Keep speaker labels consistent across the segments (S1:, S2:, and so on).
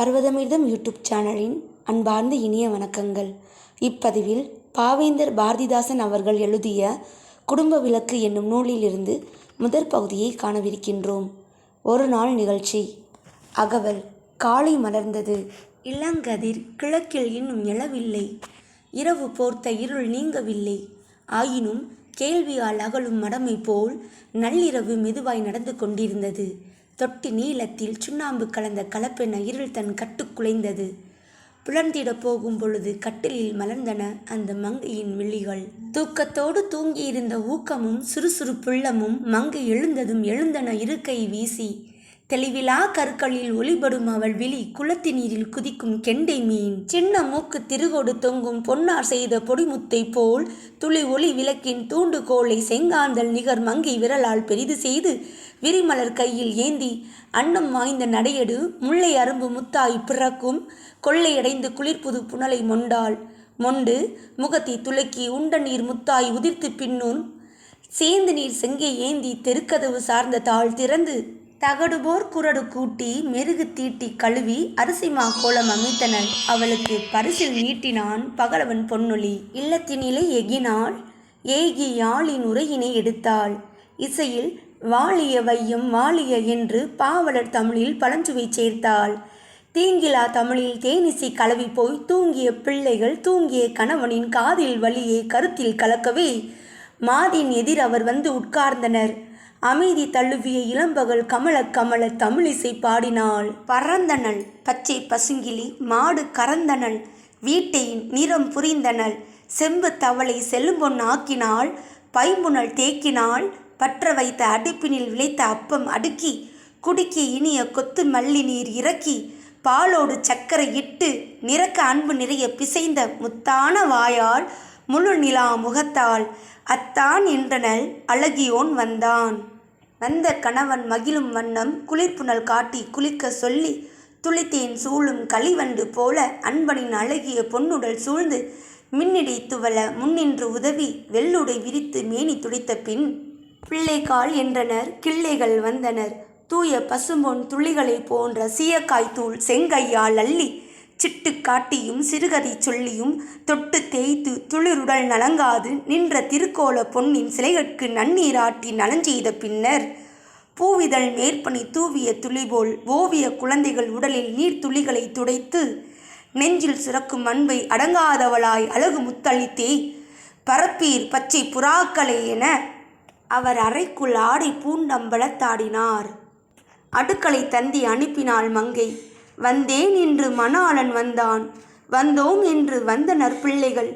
S1: பர்வதமிர்தம் YouTube சேனலின் அன்பார்ந்த இனிய வணக்கங்கள். இப்பதிவில் பாவேந்தர் பாரதிதாசன் அவர்கள் எழுதிய குடும்ப விளக்கு என்னும் நூலிலிருந்து முதற் பகுதியை காணவிருக்கின்றோம். ஒரு நாள் நிகழ்ச்சி. அகவல் காலை மலர்ந்தது. இளங்கதிர் கிழக்கில் இன்னும் எழவில்லை இரவு போர்த்த இருள் நீங்கவில்லை. ஆயினும் கேள்வியால் அகலும் மடமை போல் நள்ளிரவு மெதுவாய் நடந்து கொண்டிருந்தது. தொட்டி நீளத்தில் சுண்ணாம்பு கலந்த கலப்பென இருள் தன் கட்டுக் குலைந்தது. புலர்ந்திடப் போகும் பொழுது கட்டிலில் மலர்ந்தன அந்த மங்கையின் விழிகள் தூக்கத்தோடு தூங்கியிருந்த ஊக்கமும் சுறுசுறுப்புள்ளமும் மங்கை எழுந்ததும் எழுந்தன இருக்கை வீசி. தெளிவிலா கற்களில் ஒளிபடும் அவள் விழி குளத்து நீரில் குதிக்கும் கெண்டை மீன். சின்ன மூக்கு திருகோடு தொங்கும் பொன்னார் செய்த பொடிமுத்தை போல் துளி ஒளி விளக்கின் தூண்டுகோலை செங்காந்தல் நிகர் மங்கை விரலால் பெரிது செய்து விரிமலர் கையில் ஏந்தி அன்னம் வாய்ந்த நடையடு முல்லை அரும்பு முத்தாய் பிறக்கும் கொள்ளையடைந்து குளிர்புது புனலை மொண்டாள். மொண்டு முகத்தை துலக்கி உண்ட நீர் முத்தாய் உதிர்த்து பின்னும் சேந்து நீர் செங்கே ஏந்தி தெருக்கதவு சார்ந்த தாள் திறந்து தகடுபோர் குரடு கூட்டி மெருகு தீட்டி கழுவி அரிசிமா கோலம் அமைத்தனன் அவளுக்கு பரிசில் நீட்டினான் பகலவன் பொன்னொழி இல்லத்தினிலே எகினாள். ஏகி யாழின் உரையினை எடுத்தாள். இசையில் வாழிய வையும் வாழிய என்று பாவலர் தமிழில் பழஞ்சுவை சேர்த்தாள். தீங்கிலா தமிழில் தேனிசை கலவி போய் தூங்கிய பிள்ளைகள் தூங்கிய கணவனின் காதில் வலியை கருத்தில் கலக்கவே மாதின் எதிர் அவர் வந்து உட்கார்ந்தனர். அமைதி தழுவிய இளம்பகல் கமல கமல தமிழிசை பாடினாள். பறந்தனள் பச்சை பசுங்கிளி மாடு கறந்தனள் வீட்டை நிறம் புரிந்தனள். செம்பு தவளை செல்லும்பொன் ஆக்கினாள். பைம்புணல் தேக்கினாள். பற்ற வைத்த அடுப்பினில் விளைத்த அப்பம் அடுக்கி குடிக்கி இனிய கொத்து மல்லி நீர் இறக்கி பாலோடு சர்க்கரை இட்டு நிறக்க அன்பு நிறைய பிசைந்த முத்தான வாயால் முழு நிலா முகத்தால் அத்தான் என்றனல் அழகியோன் வந்தான். வந்த கணவன் மகிழும் வண்ணம் குளிர்ப்புணல் காட்டி குளிக்க சொல்லி துளித்தேன் சூழும் களிவண்டு போல அன்பனின் அழகிய பொன்னுடல் சூழ்ந்து மின்னிடை துவள முன்னின்று உதவி வெள்ளுடை விரித்து மேனி துடித்த பின் பிள்ளைக்கால் என்றனர் கிள்ளைகள் வந்தனர். தூய பசும்பொன் துளிகளைப் போன்ற சீயக்காய் தூள் செங்கையால் அள்ளி சிட்டு காட்டியும் சிறுகதை சொல்லியும் தொட்டு தேய்த்து துளிருடல் நலங்காது நின்ற திருக்கோல பொன்னின் சிலைகட்கு நன்னீராட்டி நலஞ்செய்த பின்னர் பூவிதழ் மேற்பனி தூவிய துளிபோல் ஓவிய குழந்தைகள் உடலில் நீர்த்துளிகளை துடைத்து நெஞ்சில் சுரக்கும் அன்பை அடங்காதவளாய் அழகு முத்தளித்தே பரப்பீர் பச்சை புறாக்களே என அவர் அறைக்குள் ஆடை பூண்டம்பளத்தாடினார் அடுக்களை தந்தி அனுப்பினாள் மங்கை. வந்தேன் என்று மணாளன் வந்தான். வந்தோம் என்று வந்தனர் பிள்ளைகள்.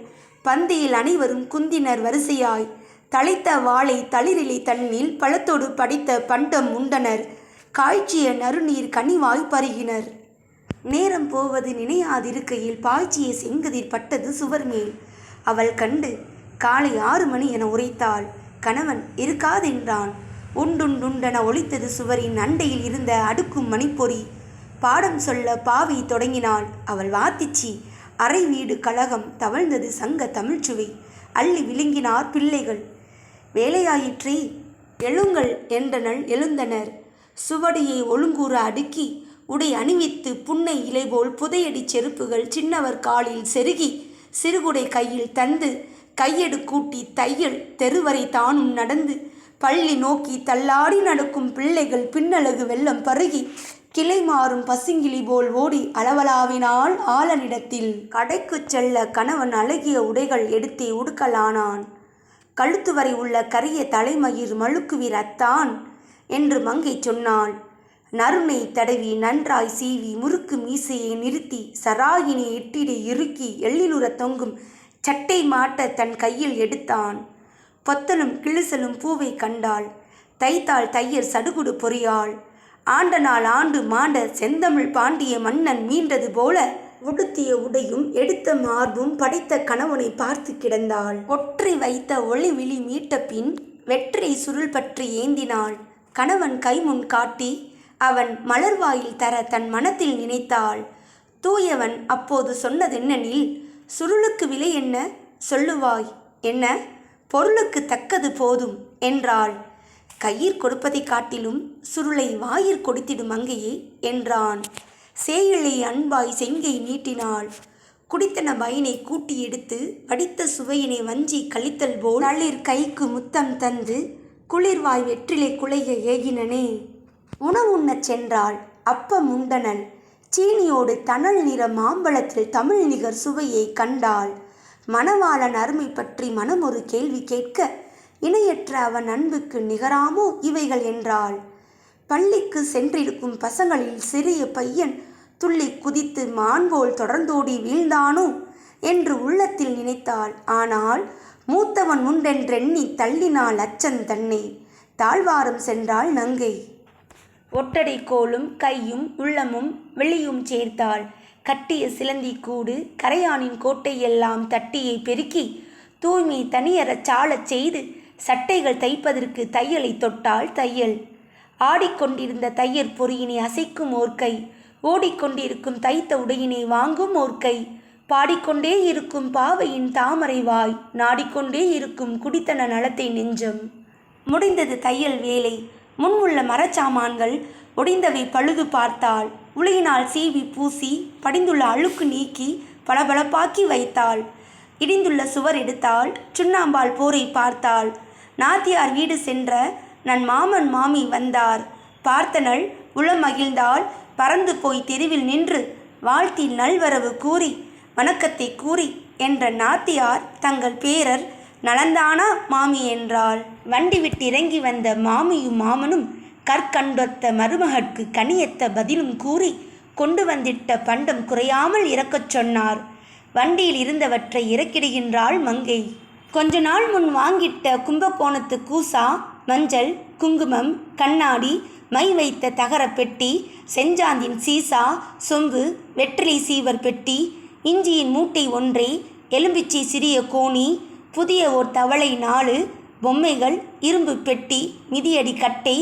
S1: பந்தியில் அனைவரும் குந்தினர் வரிசையாய். தழைத்த வாளை தளிரிலை தண்ணில் பழத்தோடு படித்த பண்டம் உண்டனர். காய்ச்சிய நறுநீர் கனிவாய் பருகினர். நேரம் போவது நினையாதிருக்கையில் பாய்ச்சிய செங்கதிர் பட்டது சுவர் மேல் அவள் கண்டு காலை ஆறு மணி என உரைத்தாள். கணவன் இருக்காதென்றான். உண்டுண்டுண்டென ஒலித்தது சுவரின் அண்டையில் இருந்த அடுக்கும் மணிப்பொறி. பாடம் சொல்ல பாவி தொடங்கினாள். அவள் வாத்திச்சி அறை வீடு கழகம் தவழ்ந்தது சங்க தமிழ்ச்சுவை அள்ளி விழுங்கினார் பிள்ளைகள். வேலையாயிற்றே எழுங்கள் என்றனள் எழுந்தனர். சுவடியை ஒழுங்கூற அடுக்கி உடை அணிவித்து புன்னை இலைபோல் புதையடி செருப்புகள் சின்னவர் காலில் செருகி சிறுகுடை கையில் தந்து கையெடு கூட்டி தையல் தெருவரை தானும் நடந்து பள்ளி நோக்கி தள்ளாடி நடக்கும் பிள்ளைகள் பின்னழகு வெள்ளம் பருகி கிளை மாறும் பசுங்கிளி போல் ஓடி அளவலாவினால் ஆலனிடத்தில். கடைக்கு செல்ல கணவன் அழகிய உடைகள் எடுத்தே உடுக்கலானான். கழுத்து வரை உள்ள கரிய தலைமயிர் மழுக்குவீர் அத்தான் என்று மங்கை சொன்னாள். நறுமை தடவி நன்றாய் சீவி முறுக்கு மீசையை நிறுத்தி சராயினை இட்டிடை இறுக்கி எள்ளிலுற தொங்கும் சட்டை மாட்ட தன் கையில் எடுத்தான். பொத்தலும் கிழிசலும் பூவை கண்டாள். தைத்தாள் தையர் சடுகுடு பொறியாள். ஆண்ட நாள் ஆண்டு மாண்ட செந்தமிழ் பாண்டிய மன்னன் மீண்டது போல உடுத்திய உடையும் எடுத்த மார்பும் படைத்த கணவனை பார்த்து கிடந்தாள். ஒற்றை வைத்த ஒளி விழி மீட்ட பின் வெற்றை சுருள் பற்றி ஏந்தினாள். கணவன் கைமுன் காட்டி அவன் மலர்வாயில் தர தன் மனத்தில் நினைத்தாள். தூயவன் அப்போது சொன்னதென்னனில் சுருளுக்கு விலை என்ன? சொல்லுவாய். என்ன? பொருளுக்கு தக்கது போதும் என்றாள். கயிர் கொடுப்பதைக் காட்டிலும் சுருளை வாயிற் கொடுத்திடும் அங்கேயே என்றான். சேயிழை அன்பாய் செங்கை நீட்டினாள். குடித்தன பயனை கூட்டி எடுத்து வடித்த சுவையினை வஞ்சி கழித்தல் போல் நளிர் கைக்கு முத்தம் தந்து குளிர்வாய் வெற்றிலை குலைய ஏகினனே. உணவுண்ணச் சென்றாள் அப்பம் முந்தனன் சீனியோடு தணல் நிற மாம்பழத்தில் தமிழ் நிகர் சுவையை கண்டாள். மணவாளன் அருமை பற்றி மனம் ஒரு கேள்வி கேட்க இணையற்ற அவன் அன்புக்கு நிகராமோ இவைகள் என்றாள். பள்ளிக்கு சென்றிருக்கும் பசங்களில் சிறிய பையன் துள்ளி குதித்து மான்போல் தொடர்ந்தோடி வீழ்ந்தானோ? என்று உள்ளத்தில் நினைத்தாள். ஆனால் மூத்தவன் உண்டென்றெண்ணி தள்ளினாள் அச்சன் தன்னை தாழ்வாரம் சென்றாள் நங்கை. ஒட்டடை கோலும் கையும் உள்ளமும் வெளியும் சேர்த்தாள். கட்டிய சிலந்தி கூடு கரையானின் கோட்டை எல்லாம் தட்டியை பெருக்கி தூய்மை தனியறச் சாலச் செய்து சட்டைகள் தைப்பதற்கு தையலை தொட்டால் தையல். ஆடிக்கொண்டிருந்த தையற் பொறியினை அசைக்கும் ஓர்க்கை ஓடிக்கொண்டிருக்கும் தைத்த உடையினை வாங்கும் ஓர்க்கை. பாடிக்கொண்டே இருக்கும் பாவையின் தாமரை வாய் நாடிக்கொண்டே இருக்கும் குடித்தன நலத்தை நெஞ்சம். முடிந்தது தையல் வேலை. முன் உள்ள மரச்சாமான்கள் ஒடிந்தவை பழுது பார்த்தாள். உளியினால் சீவி பூசி படிந்துள்ள அழுக்கு நீக்கி பளபளப்பாக்கி வைத்தாள். இடிந்துள்ள சுவர் எடுத்தாள். சுண்ணாம்பால் போரை பார்த்தாள். நாத்தியார் வீடு சென்ற நன் மாமன் மாமி வந்தார். பார்த்தனள் உளமகிழ்ந்தாள் பறந்து போய் தெருவில் நின்று வாழ்த்தி நல்வரவு கூறி வணக்கத்தை கூறி என்ற நாத்தியார் தங்கள் பேரர் நலந்தானா மாமி என்றாள். வண்டி விட்டு இறங்கி வந்த மாமியும் மாமனும் கற்கண்டொத்த மருமகற்கு கனியத்த பதிலும் கூறி கொண்டு வந்திட்ட பண்டம் குறையாமல் இறக்கச் சொன்னார். வண்டியில் இருந்தவற்றை இறக்கிடுகின்றாள் மங்கை. கொஞ்ச நாள் முன் வாங்கிட்ட கும்பகோணத்து கூசா மஞ்சள் குங்குமம் கண்ணாடி மை வைத்த தகர பெட்டி செஞ்சாந்தின் சீசா சொம்பு வெற்றிலை சீவர் பெட்டி இஞ்சியின் மூட்டை ஒன்றே எலும்பிச்சை சிறிய கோணி புதிய ஓர் தவளை நாலு பொம்மைகள் இரும்பு பெட்டி மிதியடி கட்டை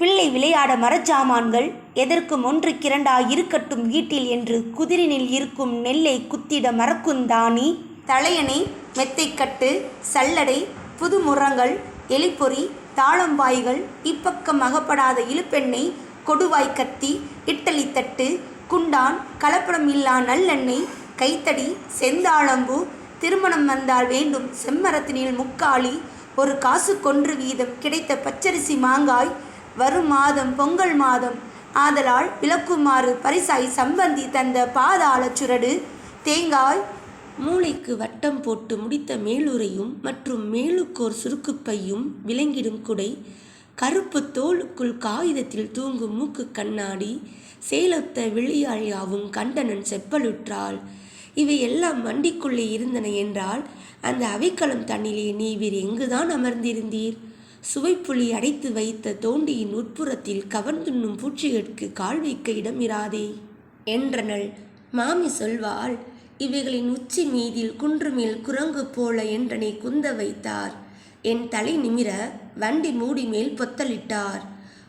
S1: பிள்ளை விளையாட மரச்சாமான்கள் எதற்கும் ஒன்றுக்கிரண்டா இருக்கட்டும் வீட்டில் என்று குதிரினில் இருக்கும் நெல்லை குத்திட மரக்குந்தாணி தலையணை மெத்தைக்கட்டு சல்லடை புது முறங்கள் எலிப்பொறி தாளம்பாய்கள் இப்பக்கம் அகப்படாத இழுப்பெண்ணெய் கொடுவாய் கத்தி இட்டலி தட்டு குண்டான் கலப்படம் இல்லா நல்லெண்ணெய் கைத்தடி செந்தாளம்பூ திருமணம் வந்தால் வேண்டும் செம்மரத்தினில் முக்காளி ஒரு காசு கொன்று வீதம் கிடைத்த பச்சரிசி மாங்காய் வரும் மாதம் பொங்கல் மாதம். ஆதலால் விளக்குமாறு பரிசாய் சம்பந்தி தந்த பாதாள சுரடு தேங்காய் மூளைக்கு வட்டம் போட்டு முடித்த மேலுரையும் மற்றும் மேலுக்கோர் சுருக்குப்பையும் விளங்கிடும் குடை கருப்பு தோலுக்குள் காகிதத்தில் தூங்கும் மூக்கு கண்ணாடி சேலத்த விழியாழியாவும் கண்டனன் செப்பலுற்றாள். இவை எல்லாம் வண்டிக்குள்ளே இருந்தன என்றால் அந்த அவைக்களம் தன்னிலே நீவீர் எங்குதான் அமர்ந்திருந்தீர்? சுவைப்புளி அடைத்து வைத்த தோண்டியின் உட்புறத்தில் கவர்ந்துண்ணும் பூச்சிகளுக்கு கால் வைக்க இடம் இராதே என்றனள் மாமி சொல்வாள் இவைகளின் உச்சி மீதில் குன்றுமேல் குரங்கு போல என்றனை குந்த வைத்தார். என் தலை நிமிர வண்டி மூடி மேல் பொத்தலிட்டார்.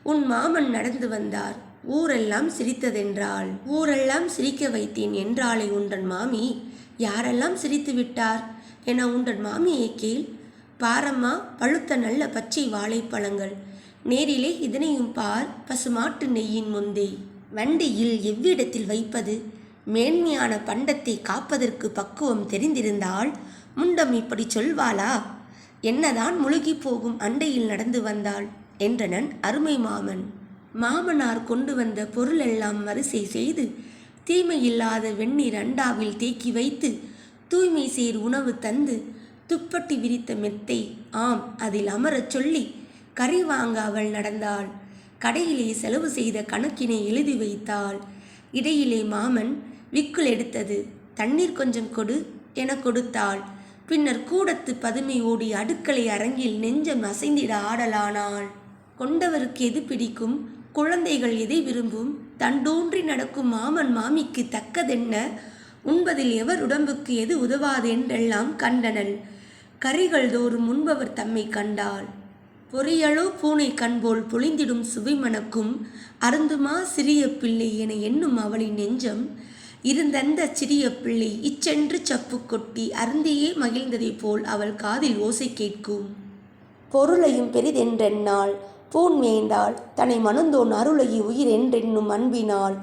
S1: உன் மாமன் நடந்து வந்தார். ஊரெல்லாம் சிரித்ததென்றாள். ஊரெல்லாம் சிரிக்க வைத்தேன் என்றாளே உண்டன் மாமி. யாரெல்லாம் சிரித்து விட்டார்? என உண்டன் மாமியை கேள். பாரம்மா பழுத்த நல்ல பச்சை வாழைப்பழங்கள். நேரிலே இதனையும் பார். பசுமாட்டு நெய்யின் முந்தே. வண்டியில் எவ்விடத்தில் வைப்பது? மேன்மையான பண்டத்தை காப்பதற்கு பக்குவம் தெரிந்திருந்தால் முண்டம் இப்படி சொல்வாளா? என்னதான் முழுகி போகும் அண்டையில் நடந்து வந்தாள் என்றனன் அருமை மாமன். மாமனார் கொண்டு வந்த பொருளெல்லாம் வரிசை செய்து தீமையில்லாத வெந்நீர் அண்டாவில் தேக்கி வைத்து தூய்மை சேர் உணவு தந்து துப்பட்டி விரித்த மெத்தை ஆம் அதில் அமரச் சொல்லி கறி வாங்க அவள் நடந்தாள். கடையிலே செலவு செய்த கணக்கினை எழுதி வைத்தாள். இடையிலே மாமன் விக்குள் எடுத்தது தண்ணீர் கொஞ்சம் கொடு என கொடுத்தாள். பின்னர் கூடத்து பதுமை ஓடி அடுக்களை அரங்கில் நெஞ்சம் அசைந்திட ஆடலானாள். கொண்டவருக்கு எது பிடிக்கும்? குழந்தைகள் எதை விரும்பும்? தண்டோன்றி நடக்கும் மாமன் மாமிக்கு தக்கதென்ன? உண்பதில் எவர் உடம்புக்கு எது உதவாது என்றெல்லாம் கண்டனள். கரிகள் தோறும் உண்பவர் தம்மை கண்டாள் பொறியளோ பூனை கண்போல் பொழிந்திடும் சுவை மணக்கும். அருந்துமா சிறிய பிள்ளை என எண்ணும் அவளின் நெஞ்சம். இருந்தந்த சிறிய பிள்ளை இச்சென்று சப்பு கொட்டி அருந்தியே மகிழ்ந்ததைப் போல் அவள் காதில் ஓசை கேட்கும். பொருளையும் பெரிதென்றென்னாள் பூன் மேய்ந்தாள். தன்னை மணந்தோன் அருளையை உயிர் என்றென்னும் அன்பினாள்.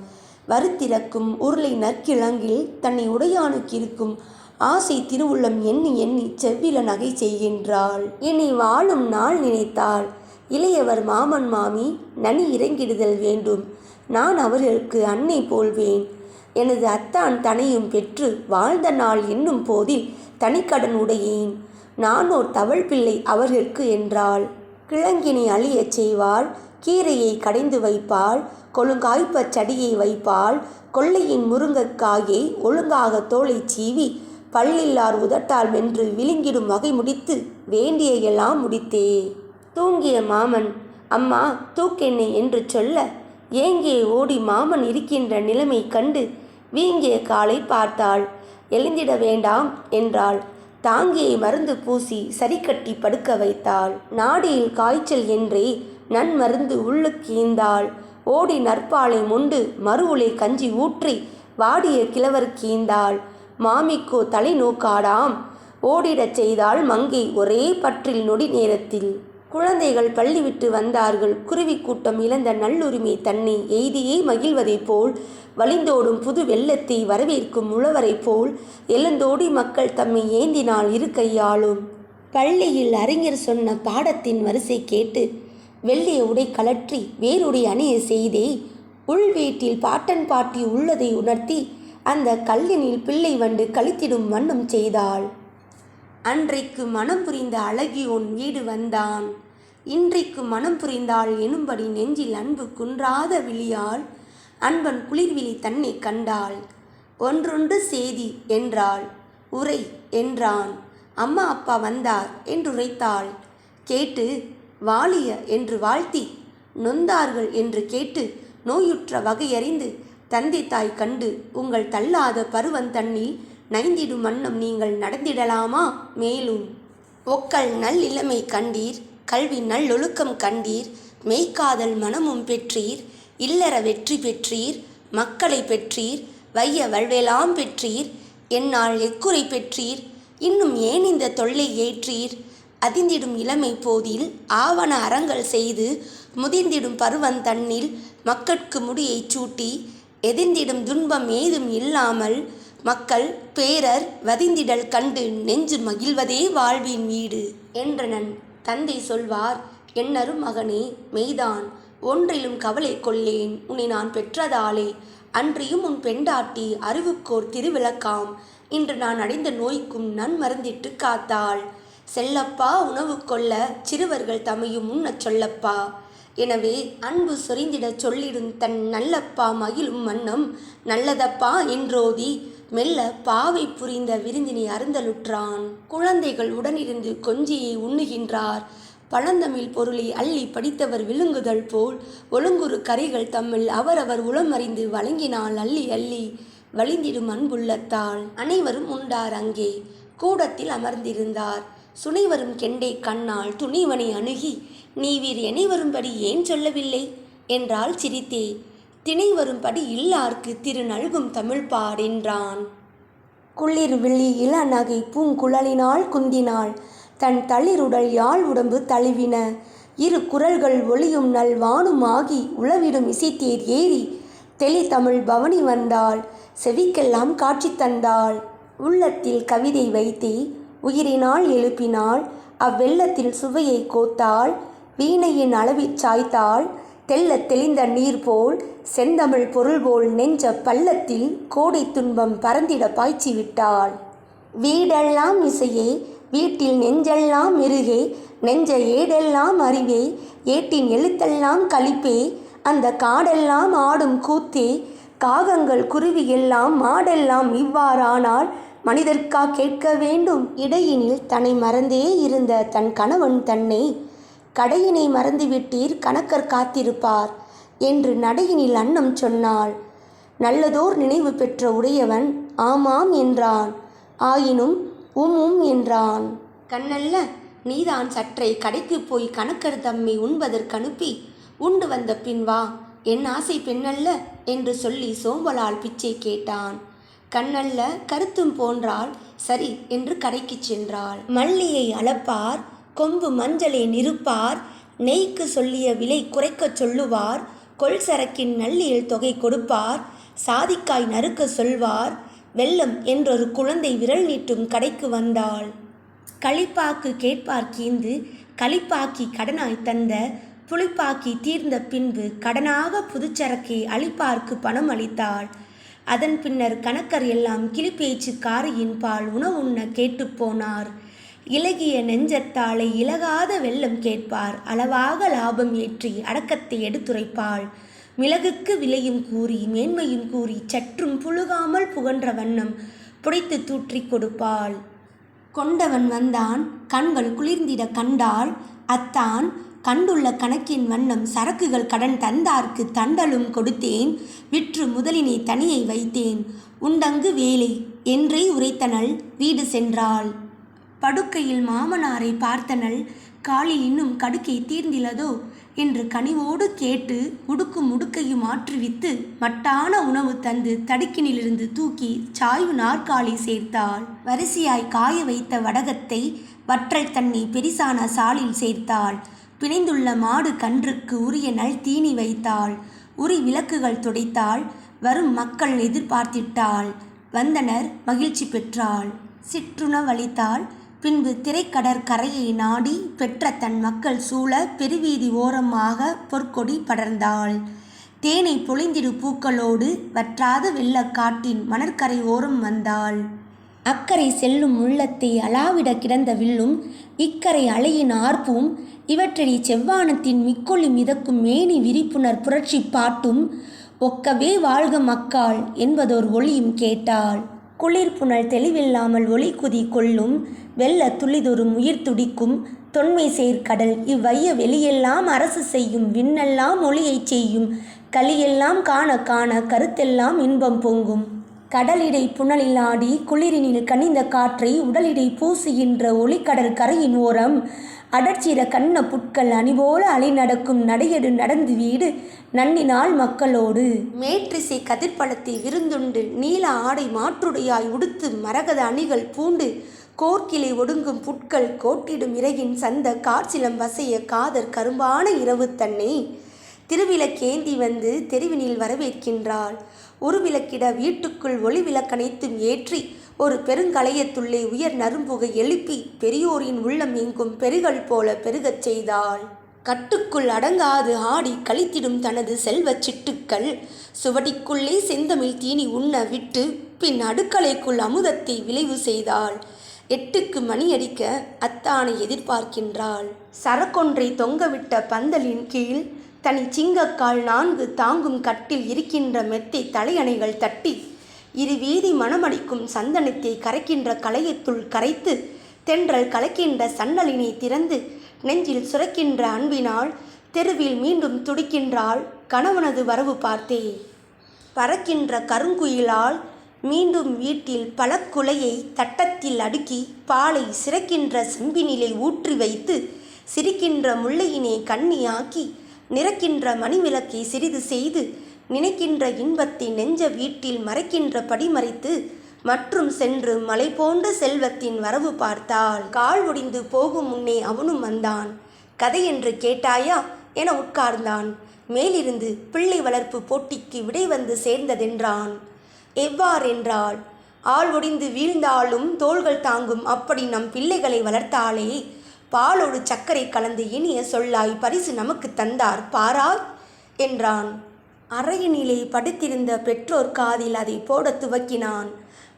S1: வருத்திறக்கும் உருளை நற்கிழங்கில் தன்னை உடையானுக்கிருக்கும் ஆசை திருவுள்ளம் எண்ணி எண்ணி செவ்வில நகை செய்கின்றாள். இனி வாழும் நாள் நினைத்தாள். இளையவர் மாமன் மாமி நனி இறங்கிடுதல் வேண்டும். நான் அவர்களுக்கு அன்னை போல்வேன். எனது அத்தான் தனையும் பெற்று வாழ்ந்த நாள் என்னும் போதில் தனிக்கடன் உடையேன். நான் தவள் பிள்ளை அவர்களுக்கு என்றாள். கிழங்கினை அழியச் செய்வாள் கீரையை கடைந்து வைப்பாள் கொழுங்காய்ப்பச் சடியை வைப்பாள் கொள்ளையின் முருங்கைக்காயை ஒழுங்காக தோலைச் சீவி பல்லில்லார் உதட்டால் மென்று விழுங்கிடும் வகை முடித்து வேண்டிய எல்லாம் முடித்தே. தூங்கிய மாமன் அம்மா தூக்கெண்ணை என்று சொல்ல ஏங்கே ஓடி மாமன் இருக்கின்ற நிலைமை கண்டு வீங்கிய காலை பார்த்தாள். எழுந்திட வேண்டாம் என்றாள். தாங்கியை மருந்து பூசி சரிக்கட்டி படுக்க வைத்தாள். நாடியில் காய்ச்சல் என்றே நன்மருந்து உள்ளுக்கு ஈந்தாள். ஓடி நற்பாலை முண்டு மறுவுளை கஞ்சி ஊற்றி வாடிய கிழவர் கீந்தாள் மாமிக்கோ தலை நோக்காடாம். ஓடிடச் செய்தாள் மங்கை ஒரே பற்றில் நொடி நேரத்தில். குழந்தைகள் பள்ளி விட்டு வந்தார்கள். குருவி கூட்டம் இழந்த நல்லுரிமை தன்னை எய்தியே மகிழ்வதைப் போல் வழிந்தோடும் புது வெள்ளத்தை வரவேற்கும் உழவரைப் போல் எழுந்தோடி மக்கள் தம்மை ஏந்தினால் இரு கையாளும் பள்ளியில் அறிஞர் சொன்ன பாடத்தின் வரிசை கேட்டு வெள்ளிய உடை கலற்றி வேறுடைய அணிய செய்தே. உள் வீட்டில் பாட்டன் பாட்டி உள்ளதை உணர்த்தி அந்த கல்லினில் பிள்ளை வண்டு கழித்திடும் வண்ணம் செய்தாள். அன்றைக்கு மனம் புரிந்த அழகி உன் வீடு வந்தான். இன்றைக்கு மனம் புரிந்தாள் எனும்படி நெஞ்சில் அன்பு குன்றாத விழியால் அன்பன் குளிர்விழி தன்னை கண்டாள். ஒன்றொன்று செய்தி என்றாள். உரை என்றான். அம்மா அப்பா வந்தார் என்றுரைத்தாள். கேட்டு வாலிய என்று வாழ்த்தி நொந்தார்கள் என்று கேட்டு நோயுற்ற வகையறிந்து தந்தை தாய் கண்டு உங்கள் தள்ளாத பருவந்தண்ணில் நைந்திடும் வண்ணம் நீங்கள் நடந்திடலாமா? மேலும் ஒக்கல் நல் இளமை கண்டீர் கல்வி நல்லொழுக்கம் கண்டீர் மெய்க்காதல் மனமும் பெற்றீர் இல்லற வெற்றி பெற்றீர் மக்களை பெற்றீர் வைய வல்வேலாம் பெற்றீர் என்னால் எக்குறை பெற்றீர் இன்னும் ஏன் இந்த தொல்லை ஏற்றீர்? அதிந்திடும் இளமை போதில் ஆவண அறங்கள் செய்து முதிர்ந்திடும் பருவந்தண்ணில் மக்கட்கு முடியைச் சூட்டி எதிர்ந்திடும் துன்பம் ஏதும் இல்லாமல் மக்கள் பேரர் வதிந்திடல் கண்டு நெஞ்சு மகிழ்வதே வாழ்வின் வீடு என்றனன் தந்தை சொல்வார் என்னரும் மகனே மெய்தான். ஒன்றிலும் கவலை கொள்ளேன். உன்னை நான் பெற்றதாலே. அன்றியும் உன் பெண்டாட்டி அறிவுக்கோர் திருவிளக்காம். இன்று நான் அடைந்த நோய்க்கும் நன் நன்மருந்திட்டு காத்தாள். செல்லப்பா உணவு கொள்ள சிறுவர்கள் தமையும் உண்ணச் சொல்லப்பா. எனவே அன்பு சொரிந்திடச் சொல்லிடும் தன் நல்லப்பா மகிழும் வண்ணம். நல்லதப்பா என்றோதி. மெல்ல பாவை புரிந்த விருந்தினை அருந்தலுற்றான். குழந்தைகள் உடனிருந்து கொஞ்சியை உண்ணுகின்றார். பழந்தமிழ் பொருளை அள்ளி படித்தவர் விழுங்குதல் போல் ஒழுங்குறு கரைகள் தம்மில் அவரவர் உளமறிந்து வழங்கினால் அள்ளி அள்ளி வழிந்திடும் அன்புள்ளத்தால் அனைவரும் உண்டார் அங்கே. கூடத்தில் அமர்ந்திருந்தார். சுனைவரும் கெண்டை கண்ணால் துணிவனை அணுகி நீ வீர் எனை வரும்படி ஏன் சொல்லவில்லை? என்றாள் சிரித்தே. திணை வரும்படி இல்லார்க்கு திரு நல்கும் தமிழ் பாடென்றான். குளிர் விழி இளநகை பூங்குழலினால் குந்தினாள். தன் தளிருடல் யாழ் உடம்பு தழுவின. இரு குரல்கள் ஒளியும் நல்வானும் ஆகி உளவிடும் இசைத்தேர் ஏறி தெளிதமிழ் பவனி வந்தாள். செவிக்கெல்லாம் காட்சி தந்தாள். உள்ளத்தில் கவிதை வைத்தே உயிரினால் எழுப்பினாள். அவ்வெள்ளத்தில் சுவையை கோத்தாள். வீணையின் அளவிற் சாய்த்தாள். தெள்ளத் தெளிந்த நீர் போல் செந்தமிழ் பொருள் போல் நெஞ்ச பள்ளத்தில் கோடை துன்பம் பறந்திட பாய்ச்சி விட்டாள் வீடெல்லாம் இசையே வீட்டில் நெஞ்செல்லாம் மெருகே நெஞ்ச ஏடெல்லாம் அறிவே ஏட்டின் எழுத்தெல்லாம் கழிப்பே அந்த காடெல்லாம் ஆடும் கூத்தே காகங்கள் குருவி எல்லாம் மாடெல்லாம் இவ்வாறானால் மனிதர்க்கா கேட்க வேண்டும் இடையினில் தன்னை மறந்தே இருந்த தன் கணவன் தன்னை கடையினை மறந்துவிட்டீர் கணக்கர் காத்திருப்பார் என்று நடையினில் அன்னம் சொன்னாள். நல்லதோர் நினைவு பெற்ற உடையவன் ஆமாம் என்றான். ஆயினும் உம் உம் என்றான். கண்ணல்ல நீதான் சற்றை கடைக்கு போய் கணக்கர் தம்மை உண்பதற்கனுப்பி உண்டு வந்த பின் வா என் ஆசை பெண்ணல்ல என்று சொல்லி சோம்பலால் பிச்சை கேட்டான். கண்ணல்ல கருத்தும் போன்றால் சரி என்று கடைக்குச் சென்றாள். மல்லியை அளப்பார் கொம்பு மஞ்சளை நிருப்பார். நெய்க்கு சொல்லிய விலை குறைக்கச் சொல்லுவார். கொள் சரக்கின் நல்லியல் தொகை கொடுப்பார். சாதிக்காய் நறுக்க சொல்வார். வெள்ளம் என்றொரு குழந்தை விரல் நீட்டும் கடைக்கு வந்தாள். களிப்பாக்கு கேட்பார் கீந்து களிப்பாக்கி கடனாய் தந்த புளிப்பாக்கி தீர்ந்த பின்பு கடனாக புதுச்சரக்கை அளிப்பார்க்கு பணம் அளித்தாள். அதன் பின்னர் கணக்கர் எல்லாம் கிளிப்பேச்சு காரியின் பால் உணவுண்ண கேட்டுப் போனார். இலகிய நெஞ்சத்தாளை இலகாத வெள்ளம் கேட்பார். அளவாக லாபம் ஏற்றி அடக்கத்தை எடுத்துரைப்பாள். மிளகுக்கு விலையும் கூறி மேன்மையும் கூறி சற்றும் புழுகாமல் புகன்ற வண்ணம் புடைத்து தூற்றிக் கொடுப்பாள். கொண்டவன் வந்தான் கண்கள் குளிர்ந்திட கண்டாள். அத்தான் கண்டுள்ள கணக்கின் வண்ணம் சரக்குகள் கடன் தந்தார்க்கு தண்டலும் கொடுத்தேன். விற்று முதலினை தனியை வைத்தேன். உண்டங்கு வேலை என்றே உரைத்தனள் வீடு சென்றாள். படுக்கையில் மாமனாரை பார்த்தனள் காலில் இன்னும் கடுக்கை தீர்ந்திலதோ என்று கனிவோடு கேட்டு உடுக்கும் உடுக்கையும் ஆற்றுவித்து மட்டான உணவு தந்து தடுக்கினிலிருந்து தூக்கி சாய்வு நாற்காலி சேர்த்தாள். வரிசையாய் காய வைத்த வடகத்தை வற்றல் தண்ணி பெரிசான சாலில் சேர்த்தாள். பிணைந்துள்ள மாடு கன்றுக்கு உரிய நல் தீனி வைத்தாள். உரி விளக்குகள் துடைத்தாள். வரும் மக்கள் எதிர்பார்த்திட்டாள். வந்தனர் மகிழ்ச்சி பெற்றாள். சிற்றுணவளித்தாள். பின்பு திரைக்கடற்கரையை நாடி பெற்ற தன் மக்கள் சூழ பெருவீதி ஓரமாக பொற்கொடி படர்ந்தாள். தேனை பொழிந்திடு பூக்களோடு வற்றாத வெள்ளக்காட்டின் மணற்கரை ஓரம் வந்தாள். அக்கறை செல்லும் உள்ளத்தை அலாவிட கிடந்த வில்லும் இக்கரை அலையின் ஆர்ப்பும் இவற்றடி செவ்வானத்தின் மிக்கொளி மிதக்கும் மேனி விரிப்புணர் புரட்சி பாட்டும் ஒக்கவே வாழ்க மக்காள் என்பதோர் ஒளியும் கேட்டாள். குளிர் புனல் தெளிவில்லாமல் ஒளி குதி கொள்ளும் வெள்ள துளிதொரும் உயிர் துடிக்கும் தொன்மை சேர்க்கடல் இவ்வைய வெளியெல்லாம் அரசு செய்யும் விண்ணெல்லாம் ஒளியைச் செய்யும் களியெல்லாம் காண காண கருத்தெல்லாம் இன்பம் பொங்கும். கடலிடை புனலில் ஆடி குளிரினில் கனிந்த காற்றை உடலிடை பூசுகின்ற ஒளிக்கடல் கரையின் ஓரம். அடர்ச்சிர கண்ண புட்கள் அணிபோல அலை நடக்கும் நடையடு நடந்து வீடு நன்னினால் மக்களோடு. மேற்றிசை கதிர்பலத்தை விருந்துண்டு நீல ஆடை மாற்றுடையாய் உடுத்து மரகத அணிகள் பூண்டு. கோர்க்கிளை ஒடுங்கும் புட்கள் கோட்டிடும் இறையின் சந்த காற்றிலம் வசைய காதர் கரும்பான இரவு தன்னை. திருவிளக்கேந்தி வந்து தெருவினில் வரவேற்கின்றாள். ஒரு விளக்கிட வீட்டுக்குள் ஒளி விளக்கனைத்தும் ஏற்றி ஒரு பெருங்கலையத்துள்ளே உயர் நரும்புகை எழுப்பி பெரியோரின் உள்ளம் எங்கும் பெருகல் போல பெருகச் செய்தாள். கட்டுக்குள் அடங்காது ஆடி கழித்திடும் தனது செல்வச் சிட்டுக்கள். சுவடிக்குள்ளே செந்தமிழ் தீனி உண்ண விட்டு பின் அடுக்கலைக்குள் அமுதத்தை விளைவு செய்தாள். எட்டுக்கு மணியடிக்க அத்தானை எதிர்பார்க்கின்றாள். சரக்கொன்றை தொங்கவிட்ட பந்தலின் கீழ் தனி சிங்கக்கால் நான்கு தாங்கும் கட்டில் இருக்கின்ற மெத்தை தலையணைகள் தட்டி இரு வீதி மணமடிக்கும் சந்தனத்தை கரைக்கின்ற கலையத்துள் கரைத்து தென்றல் கலக்கின்ற சன்னலினை திறந்து நெஞ்சில் சுரக்கின்ற அன்பினால் தெருவில் மீண்டும் துடிக்கின்றாள் கணவனது வரவு பார்த்தே. பறக்கின்ற கருங்குயிலால் மீண்டும் வீட்டில் பழக்குலையை தட்டத்தில் அடுக்கி பாலை சிறக்கின்ற செம்பினிலை ஊற்றி வைத்து சிரிக்கின்ற முள்ளையினை கண்ணியாக்கி நிறக்கின்ற மணிவிளக்கை சிறிது செய்து நினைக்கின்ற இன்பத்தை நெஞ்ச வீட்டில் மறைக்கின்ற படி மறைத்து மற்றும் சென்று மலை போன்ற செல்வத்தின் வரவு பார்த்தாள் கால் ஒடிந்து போகும் முன்னே அவனும் வந்தான். கதை என்று கேட்டாயா? என உட்கார்ந்தான். மேலிருந்து பிள்ளை வளர்ப்பு போட்டிக்கு விடை வந்து சேர்ந்ததென்றான். எவ்வாறென்றால் ஆள் ஒடிந்து வீழ்ந்தாலும் தோள்கள் தாங்கும் அப்படி நம் பிள்ளைகளை வளர்த்தாலே பாலோடு சர்க்கரை கலந்து இனிய சொல்லாய் பரிசு நமக்கு தந்தார் பாராய் என்றான். அறையினிலே படுத்திருந்த பெற்றோர் காதில் அதை போடத் துவக்கினான்.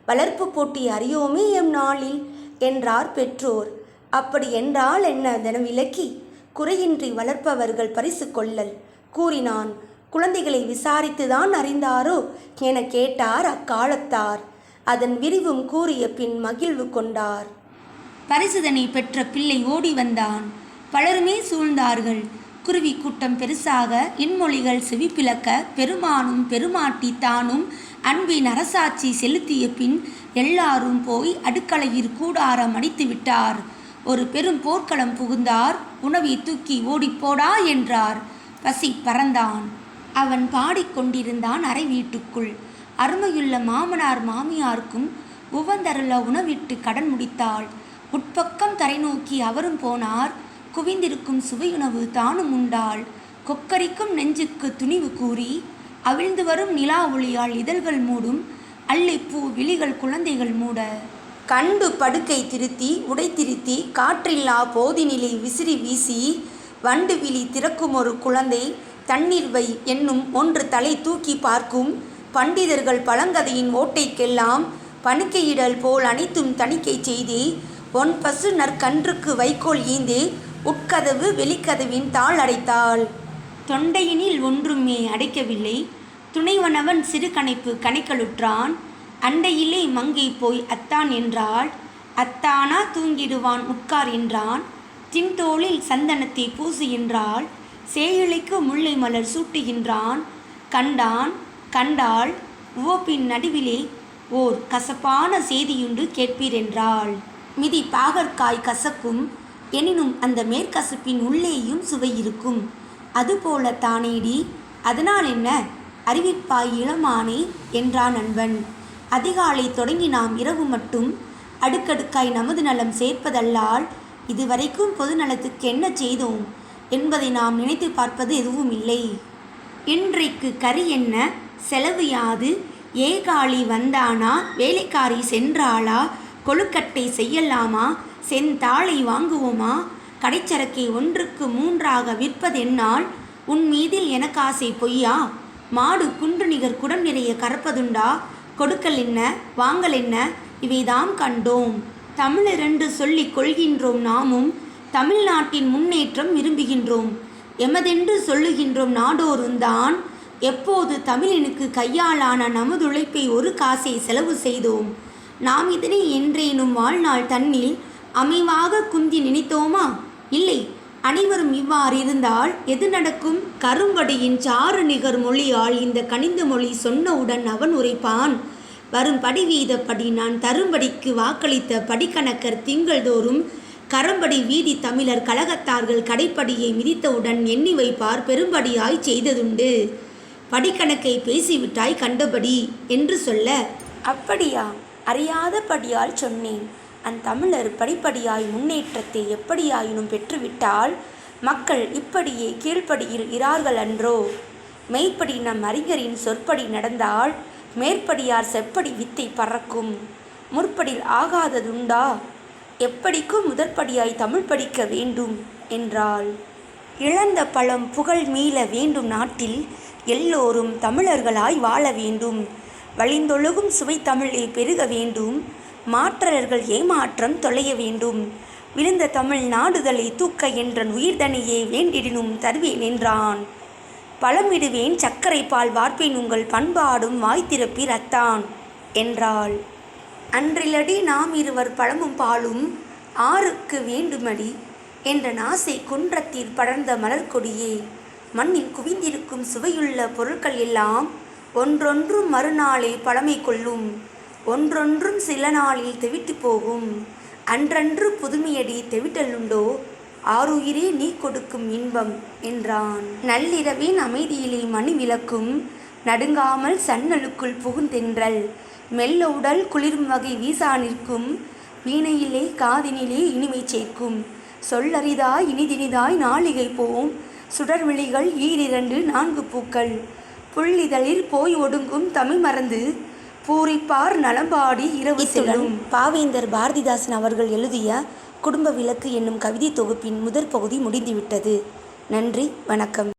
S1: வளர்ப்பு போட்டி அறியோமே எம் நாளில் என்றார் பெற்றோர். அப்படி என்றால் என்ன தினம் விலக்கி குறையின்றி வளர்ப்பவர்கள் பரிசு கொள்ளல் கூறினான். குழந்தைகளை விசாரித்துதான் அறிந்தாரோ என கேட்டார் அக்காலத்தார். அதன் விரிவும் கூறிய பின் மகிழ்வு கொண்டார். பரிசுதனை பெற்ற பிள்ளை ஓடி வந்தான். பலருமே சூழ்ந்தார்கள். குருவி கூட்டம் பெருசாக இன்மொழிகள் செவிப்பிளக்க பெருமானும் பெருமாட்டி தானும் அன்பின் அரசாட்சி செலுத்திய பின் எல்லாரும் போய் அடுக்கலையில் கூடாரம் அடித்து விட்டார். ஒரு பெரும் போர்க்களம் புகுந்தார். உணவை தூக்கி ஓடிப்போடா என்றார். பசி பறந்தான். அவன் பாடிக்கொண்டிருந்தான் அறை வீட்டுக்குள். அருமையுள்ள மாமனார் மாமியாருக்கும் உவந்தருள உணவிட்டு கடன் முடித்தாள். உட்பக்கம் தரை நோக்கி அவரும் போனார். குவிந்திருக்கும் சுவையுணவு தானும் உண்டாள். கொக்கரிக்கும் நெஞ்சுக்கு துணிவு கூறி அவிழ்ந்து வரும் நிலா ஒளியால் இதழ்கள் மூடும் அல்லைப்பூ விழிகள் குழந்தைகள் மூட. கண்டு படுக்கை திருத்தி உடை திருத்தி காற்றில்லா போதிநிலை விசிறி வீசி வண்டு விழி திறக்கும் ஒரு குழந்தை தண்ணீர் வை என்னும் ஒன்று தலை தூக்கி பார்க்கும் பண்டிதர்கள் பழங்கதையின் ஓட்டைக்கெல்லாம் பணிக்கையிடல் போல் அனைத்தும் தணிக்கை செய்து ஒன் பசு நற்கன்றுக்கு வைக்கோல் ஈந்து உட்கதவு வெளிக்கதவின் தாள் அடைத்தாள். தொண்டையினில் ஒன்றுமே அடைக்கவில்லை. துணைவனவன் சிறு கணைப்பு கணைக்கலுற்றான். அண்டையிலே மங்கை போய் அத்தான் என்றாள். அத்தானா தூங்கிடுவான் உட்கார் என்றான். தின்தோளில் சந்தனத்தை பூசு என்றாள். சேயிழைக்கு முல்லை மலர் சூட்டுகின்றான். கண்டான் கண்டாள் உவப்பின் நடுவிலே ஓர் கசப்பான செய்தியுண்டு கேட்பீர் என்றாள் மிதி பாகற்காய் கசக்கும் எனினும் அந்த மேற்கசப்பின் உள்ளேயும் சுவை இருக்கும். அதுபோல தானேடி அதனால் என்ன? அறிவிப்பாய் இளமானே என்றான் நண்பன் அதிகாலை தொடங்கி நாம் இரவு மட்டும் அடுக்கடுக்காய் நமது நலம் சேர்ப்பதல்லால் இதுவரைக்கும் பொது நலத்துக்கு என்ன செய்தோம்? என்பதை நாம் நினைத்து பார்ப்பது எதுவும் இல்லை. இன்றைக்கு கறி என்ன? செலவு யாது? ஏகாளி வந்தானா? வேலைக்காரி சென்றாளா? கொழுக்கட்டை செய்யலாமா? செந்தாளை வாங்குவோமா? கடைச்சரக்கை ஒன்றுக்கு மூன்றாக விற்பதென்னால் உன் மீதில் எனக்கு ஆசை பொய்யா? மாடு குன்று நிகர் குடம் நிறைய கறப்பதுண்டா? கொடுக்கல் என்ன? வாங்கல் என்ன? இவைதாம் கண்டோம். தமிழரென்று சொல்லிக் கொள்கின்றோம் நாமும் தமிழ்நாட்டின் முன்னேற்றம் விரும்புகின்றோம். எமதென்று சொல்லுகின்றோம் நாடோருந்தான் எப்போது தமிழனுக்கு கையாலான நமதுழைப்பை ஒரு காசை செலவு செய்தோம். நாம் இதனை என்றேனும் வாழ்நாள் தன்னில் அமைவாக குந்தி நினைத்தோமா? இல்லை. அனைவரும் இவ்வாறு இருந்தால் எது நடக்கும்? கரும்படியின் சாறு நிகர் மொழியால் இந்த கனிந்த மொழி சொன்னவுடன் அவன் உரைப்பான். வரும் படி வீதப்படி நான் தரும்படிக்கு வாக்களித்த படிக்கணக்கர் திங்கள்தோறும் கரம்படி வீதி தமிழர் கழகத்தார்கள் கடைப்படியை மிதித்தவுடன் எண்ணி வைப்பார் பெரும்படியாய் செய்ததுண்டு. படிக்கணக்கை பேசிவிட்டாய் கண்டபடி என்று சொல்ல அப்படியா? அறியாதபடியால் சொன்னேன். அந்தமிழர் படிப்படியாய் முன்னேற்றத்தை எப்படியாயினும் பெற்றுவிட்டால் மக்கள் இப்படியே கீழ்ப்படியில் இரார்கள் அன்றோ? மெய்ப்படி நம் அறிஞரின் சொற்படி நடந்தால் மேற்படியார் செப்படி வித்தை பறக்கும். முற்படில் ஆகாததுண்டா? எப்படிக்கும் முதற்படியாய் தமிழ் படிக்க வேண்டும் என்றாள். இழந்த பழம் புகழ் மீள வேண்டும் நாட்டில் எல்லோரும் தமிழர்களாய் வாழ வேண்டும். வழிந்தொழுகும் சுவை தமிழே பெருக வேண்டும். மாற்றரர்கள் ஏமாற்றம் தொலைய வேண்டும். விழுந்த தமிழ் நாடுதலை தூக்க என்றன் உயிர்தனையே வேண்டிடினும் தருவேன் என்றான் பழமிடுவேன் சர்க்கரை பால் வார்ப்பேன் உங்கள் பண்பாடும் வாய் திறப்பீர் என்றாள். அன்றிலடி நாம் இருவர் பழமும் பாலும் ஆறுக்கு வேண்டுமடி? என்ற நாசை குன்றத்தில் படர்ந்த மலர்க்கொடியே மண்ணில் குவிந்திருக்கும் சுவையுள்ள பொருட்கள் எல்லாம் ஒன்றொன்றும் மறுநாளே பழமை கொள்ளும் ஒன்றொன்றும் சில நாளில் தெவிட்டு போகும். அன்றன்று புதுமையடி தெவிட்டலுண்டோ? ஆருயிரே நீ கொடுக்கும் இன்பம் என்றான். நள்ளிரவின் அமைதியிலே மணி விளக்கும் நடுங்காமல் சன்னலுக்குள் புகுந்தென்றல் மெல்ல உடல் குளிரும் வகை வீசா நிற்கும். வீணையிலே காதினிலே இனிமை சேர்க்கும். சொல்லரிதாய் இனிதினிதாய் நாளிகை போம். சுடர்விழிகள் ஈரிரண்டு நான்கு பூக்கள். புள்ளிதழில் போய் ஒடுங்கும் தமிழ் மறந்து. பூரிப்பார் நலம்பாடி இரவு செல்லும். பாவேந்தர் பாரதிதாசன் அவர்கள் எழுதிய குடும்ப விளக்கு என்னும் கவிதை தொகுப்பின் முதற் பகுதி முடிந்துவிட்டது. நன்றி வணக்கம்.